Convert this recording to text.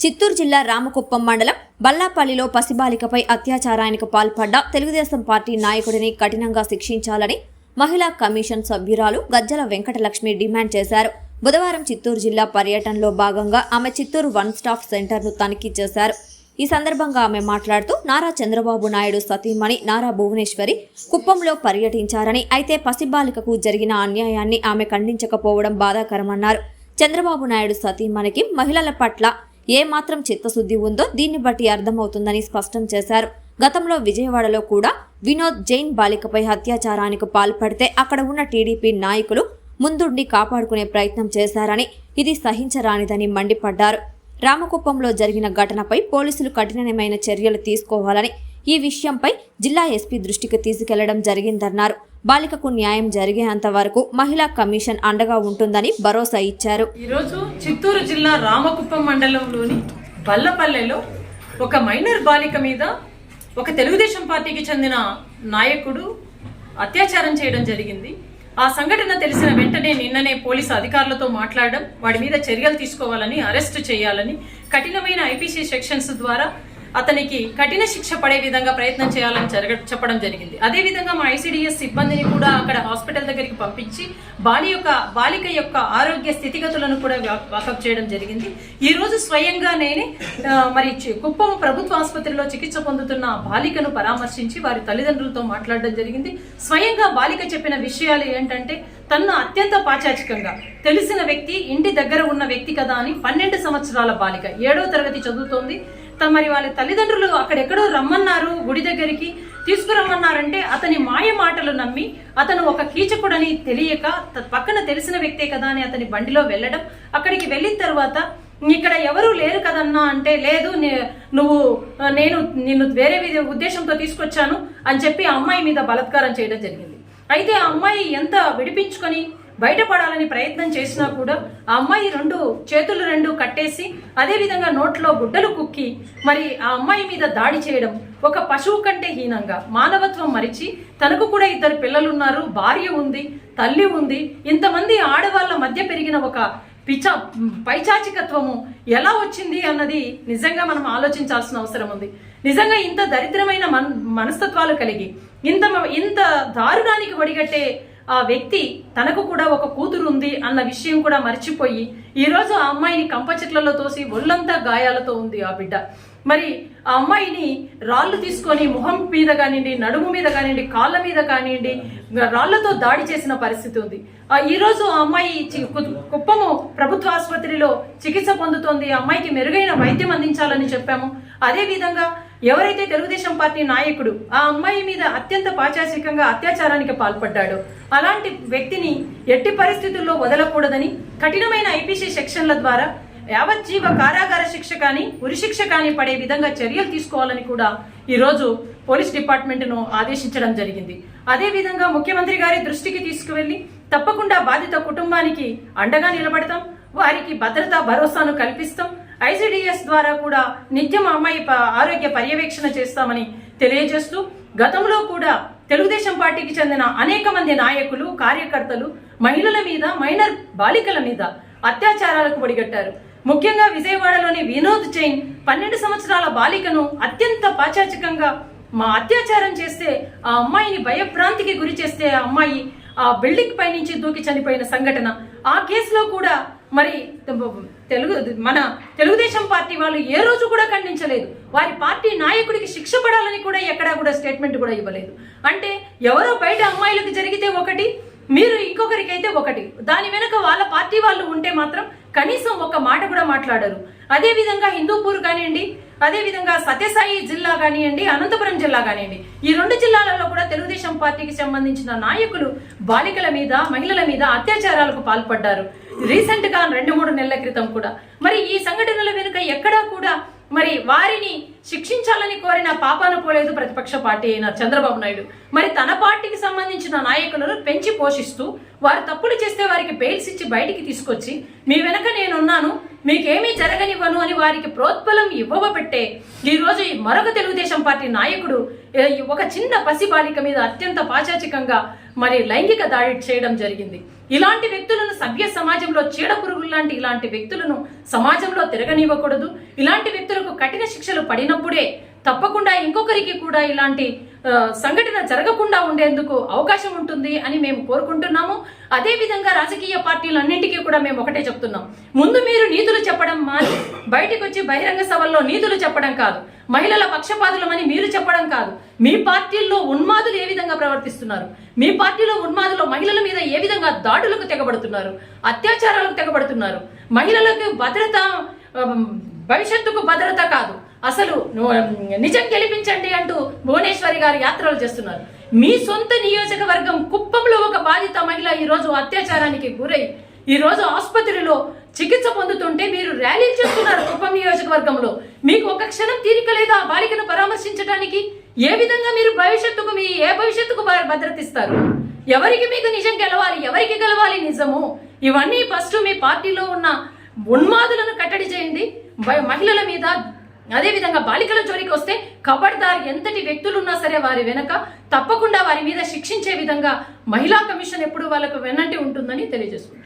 చిత్తూరు జిల్లా రామకుప్పం మండలం బల్లాపల్లిలో పసిబాలికపై అత్యాచారానికి పాల్పడ్డ తెలుగుదేశం పార్టీ నాయకుడిని కఠినంగా శిక్షించాలని మహిళా కమిషన్ సభ్యురాలు గజ్జల వెంకటలక్ష్మి డిమాండ్ చేశారు. బుధవారం చిత్తూరు జిల్లా పర్యటనలో భాగంగా ఆమె చిత్తూరు వన్ స్టాప్ సెంటర్ను తనిఖీ చేశారు. ఈ సందర్భంగా ఆమె మాట్లాడుతూ నారా చంద్రబాబు నాయుడు సతీమణి నారా భువనేశ్వరి కుప్పంలో పర్యటించారని అయితే పసిబాలికకు జరిగిన అన్యాయాన్ని ఆమె ఖండించకపోవడం బాధాకరమన్నారు. చంద్రబాబు నాయుడు సతీమణికి మహిళల పట్ల ఏ మాత్రం చిత్తశుద్ధి ఉందో దీన్ని బట్టి అర్థమవుతుందని స్పష్టం చేశారు. గతంలో విజయవాడలో కూడా వినోద్ జైన్ బాలికపై అత్యాచారానికి పాల్పడితే అక్కడ ఉన్న టీడీపీ నాయకులు ముందుండి కాపాడుకునే ప్రయత్నం చేశారని ఇది సహించరానిదని మండిపడ్డారు. రామకుప్పంలో జరిగిన ఘటనపై పోలీసులు కఠినమైన చర్యలు తీసుకోవాలని ఈ విషయంపై జిల్లా ఎస్పీ దృష్టికి తీసుకెళ్ళడం జరిగిందన్నారు. బాలికకు న్యాయం జరిగేంత వరకు మహిళా కమిషన్ అండగా ఉంటుందని భరోసా ఇచ్చారు. ఈరోజు చిత్తూరు జిల్లా రామకుప్పం మండలంలోని బల్లపల్లెలో ఒక మైనర్ బాలిక మీద ఒక తెలుగుదేశం పార్టీకి చెందిన నాయకుడు అత్యాచారం చేయడం జరిగింది. ఆ సంఘటన తెలిసిన వెంటనే నిన్ననే పోలీసు అధికారులతో మాట్లాడడం వాడి మీద చర్యలు తీసుకోవాలని అరెస్ట్ చేయాలని కఠినమైన ఐపీసీ సెక్షన్స్ ద్వారా అతనికి కఠిన శిక్ష పడే విధంగా ప్రయత్నం చేయాలని జరగ చెప్పడం జరిగింది. అదే విధంగా మా ఐసీడీఎస్ సిబ్బందిని కూడా అక్కడ హాస్పిటల్ దగ్గరికి పంపించి బాలి యొక్క బాలిక యొక్క ఆరోగ్య స్థితిగతులను కూడా వాకప్ చేయడం జరిగింది. ఈ రోజు స్వయంగా నేనే మరి కుప్పం ప్రభుత్వ ఆసుపత్రిలో చికిత్స పొందుతున్న బాలికను పరామర్శించి వారి తల్లిదండ్రులతో మాట్లాడడం జరిగింది. స్వయంగా బాలిక చెప్పిన విషయాలు ఏంటంటే తన్ను అత్యంత పాచాచికంగా తెలిసిన వ్యక్తి ఇంటి దగ్గర ఉన్న వ్యక్తి కదా అని పన్నెండు సంవత్సరాల బాలిక ఏడో తరగతి చదువుతోంది. త- మరి వాళ్ళ తల్లిదండ్రులు అక్కడెక్కడో రమ్మన్నారు గుడి దగ్గరికి తీసుకురమ్మన్నారంటే అతని మాయ మాటలు నమ్మి అతను ఒక కీచకుడని తెలియక త- పక్కన తెలిసిన వ్యక్తే కదా అని అతని బండిలో వెళ్ళడం అక్కడికి వెళ్ళిన తర్వాత ఇక్కడ ఎవరు లేరు కదన్నా అంటే లేదు నువ్వు నేను నిన్ను వేరే ఉద్దేశంతో తీసుకొచ్చాను అని చెప్పి ఆ అమ్మాయి మీద బలాత్కారం చేయడం జరిగింది. అయితే ఆ అమ్మాయి ఎంత విడిపించుకొని బయటపడాలని ప్రయత్నం చేసినా కూడా ఆ అమ్మాయి రెండు చేతులు రెండు కట్టేసి అదేవిధంగా నోట్లో గుడ్డలు కుక్కి మరి ఆ అమ్మాయి మీద దాడి చేయడం ఒక పశువు కంటే హీనంగా. మానవత్వం మరిచి తనకు కూడా ఇద్దరు పిల్లలు ఉన్నారు భార్య ఉంది తల్లి ఉంది. ఇంతమంది ఆడవాళ్ళ మధ్య పెరిగిన ఒక పిచ పైచాచికత్వము ఎలా వచ్చింది అన్నది నిజంగా మనం ఆలోచించాల్సిన అవసరం ఉంది. నిజంగా ఇంత దరిద్రమైన మన్ మనస్తత్వాలు కలిగి ఇంత ఇంత దారుణానికి వడిగట్టే ఆ వ్యక్తి తనకు కూడా ఒక కూతురు ఉంది అన్న విషయం కూడా మర్చిపోయి ఈ రోజు ఆ అమ్మాయిని కంప చెట్లలో తోసి ఒళ్ళంతా గాయాలతో ఉంది ఆ బిడ్డ. మరి ఆ అమ్మాయిని రాళ్ళు తీసుకొని ముఖం మీద కానివ్వండి నడుము మీద కానివ్వండి కాళ్ళ మీద కానివ్వండి రాళ్ళతో దాడి చేసిన పరిస్థితి ఉంది. ఆ ఆ అమ్మాయి చి- కుప్పము ప్రభుత్వ ఆసుపత్రిలో చికిత్స పొందుతోంది. ఆ అమ్మాయికి మెరుగైన వైద్యం అందించాలని చెప్పాము. అదే విధంగా ఎవరైతే తెలుగుదేశం పార్టీ నాయకుడు ఆ అమ్మాయి మీద అత్యంత పాచాసికంగా అత్యాచారానికి పాల్పడ్డాడో. అలాంటి వ్యక్తిని ఎట్టి పరిస్థితుల్లో వదలకూడదని కఠినమైన ఐపీసీ సెక్షన్ల ద్వారా యావజ్జీవ కారాగార శిక్ష కానీ ఉరిశిక్ష కానీ పడే విధంగా చర్యలు తీసుకోవాలని కూడా ఈరోజు పోలీస్ డిపార్ట్మెంట్ను ఆదేశించడం జరిగింది. అదే విధంగా ముఖ్యమంత్రి గారి దృష్టికి తీసుకువెళ్ళి తప్పకుండా బాధిత కుటుంబానికి అండగా నిలబడతాం వారికి భద్రతా భరోసాను కల్పిస్తాం ఐసిడిఎస్ ద్వారా కూడా నిత్యం అమ్మాయి ప- ఆరోగ్య పర్యవేక్షణ చేస్తామని తెలియజేస్తూ గతంలో కూడా తెలుగుదేశం పార్టీకి చెందిన అనేక మంది నాయకులు కార్యకర్తలు మహిళల మీద మైనర్ బాలికల మీద అత్యాచారాలకు ఒడిగట్టారు. ముఖ్యంగా విజయవాడలోని వినోద్ జైన్ పన్నెండు సంవత్సరాల బాలికను అత్యంత పాచాచికంగా మా అత్యాచారం చేస్తే ఆ అమ్మాయిని భయభ్రాంతికి గురి చేస్తే ఆ అమ్మాయి ఆ బిల్డింగ్ పై నుంచి దూకి చనిపోయిన సంఘటన. ఆ కేసులో కూడా మరి తెలుగు మన తెలుగుదేశం పార్టీ వాళ్ళు ఏ రోజు కూడా ఖండించలేదు. వారి పార్టీ నాయకుడికి శిక్ష పడాలని కూడా ఎక్కడా కూడా స్టేట్మెంట్ కూడా ఇవ్వలేదు. అంటే ఎవరో బయట అమ్మాయిలకు జరిగితే ఒకటి మీరు ఇంకొకరికైతే ఒకటి. దాని వెనక వాళ్ళ పార్టీ వాళ్ళు ఉంటే మాత్రం కనీసం ఒక మాట కూడా మాట్లాడరు. అదేవిధంగా హిందూపూర్ కానివ్వండి అదేవిధంగా సత్యసాయి జిల్లా కానివ్వండి అనంతపురం జిల్లా కానివ్వండి ఈ రెండు జిల్లాలలో కూడా తెలుగుదేశం పార్టీకి సంబంధించిన నాయకులు బాలికల మీద మహిళల మీద అత్యాచారాలకు పాల్పడ్డారు. రీసెంట్గా రెండు మూడు నెలల క్రితం కూడా. మరి ఈ సంఘటనల వెనుక ఎక్కడా కూడా మరి వారిని శిక్షించాలని కోరిన పాపాన పోలేదు ప్రతిపక్ష పార్టీ అయిన చంద్రబాబు నాయుడు. మరి తన పార్టీకి సంబంధించిన నాయకులను పెంచి పోషిస్తూ వారు తప్పులు చేస్తే వారికి బెయిల్స్ ఇచ్చి బయటికి తీసుకొచ్చి మీ వెనక నేనున్నాను మీకేమీ జరగనివ్వను అని వారికి ప్రోత్బలం ఇవ్వబట్టే ఈరోజు మరొక తెలుగుదేశం పార్టీ నాయకుడు ఒక చిన్న పసి బాలిక మీద అత్యంత పాచాచికంగా మరి లైంగిక దాడి చేయడం జరిగింది. ఇలాంటి వ్యక్తులను సభ్య సమాజంలో చీడ పురుగులు లాంటి ఇలాంటి వ్యక్తులను సమాజంలో తిరగనివ్వకూడదు. ఇలాంటి వ్యక్తులకు కఠిన శిక్షలు పడినప్పుడే తప్పకుండా ఇంకొకరికి కూడా ఇలాంటి సంఘటన జరగకుండా ఉండేందుకు అవకాశం ఉంటుంది అని మేము కోరుకుంటున్నాము. అదే విధంగా రాజకీయ పార్టీలన్నింటికీ కూడా మేము ఒకటే చెప్తున్నాం. ముందు మీరు నీతులు చెప్పడం మాని బయటకు వచ్చి బహిరంగ సభల్లో నీతులు చెప్పడం కాదు. మహిళల పక్షపాతులమని మీరు చెప్పడం కాదు. మీ పార్టీల్లో ఉన్మాదులు ఏ విధంగా ప్రవర్తిస్తున్నారు? మీ పార్టీలో ఉన్మాదులు మహిళల మీద ఏ విధంగా దాడులకు తెగబడుతున్నారు? అత్యాచారాలకు తెగబడుతున్నారు? మహిళలకు భద్రత భవిష్యత్తుకు భద్రత కాదు. అసలు నిజం గెలిపించండి అంటూ భువనేశ్వరి గారు యాత్రలు చేస్తున్నారు. మీ సొంత నియోజకవర్గం కుప్పంలో ఒక బాధిత మహిళ ఈ రోజు అత్యాచారానికి గురై ఈరోజు ఆసుపత్రిలో చికిత్స పొందుతుంటే మీరు ర్యాలీలు చేస్తున్నారు కుప్పం నియోజకవర్గంలో. మీకు ఒక క్షణం తీరిక లేదా బాలికను పరామర్శించడానికి ఏ విధంగా మీరు భవిష్యత్తుకు మీ ఏ భవిష్యత్తుకు భ- భద్రత ఇస్తారు? ఎవరికి మీకు నిజం గెలవాలి ఎవరికి గెలవాలి నిజము? ఇవన్నీ ఫస్ట్ మీ పార్టీలో ఉన్న ఉన్మాదులను కట్టడి చేయండి. మహిళల మీద అదేవిధంగా బాలికల జోలికి వస్తే కబడ్దార్ ఎంతటి వ్యక్తులు ఉన్నా సరే వారి వెనక తప్పకుండా వారి మీద శిక్షించే విధంగా మహిళా కమిషన్ ఎప్పుడు వాళ్ళకు వెనంటి ఉంటుందని తెలియజేసుకుంటారు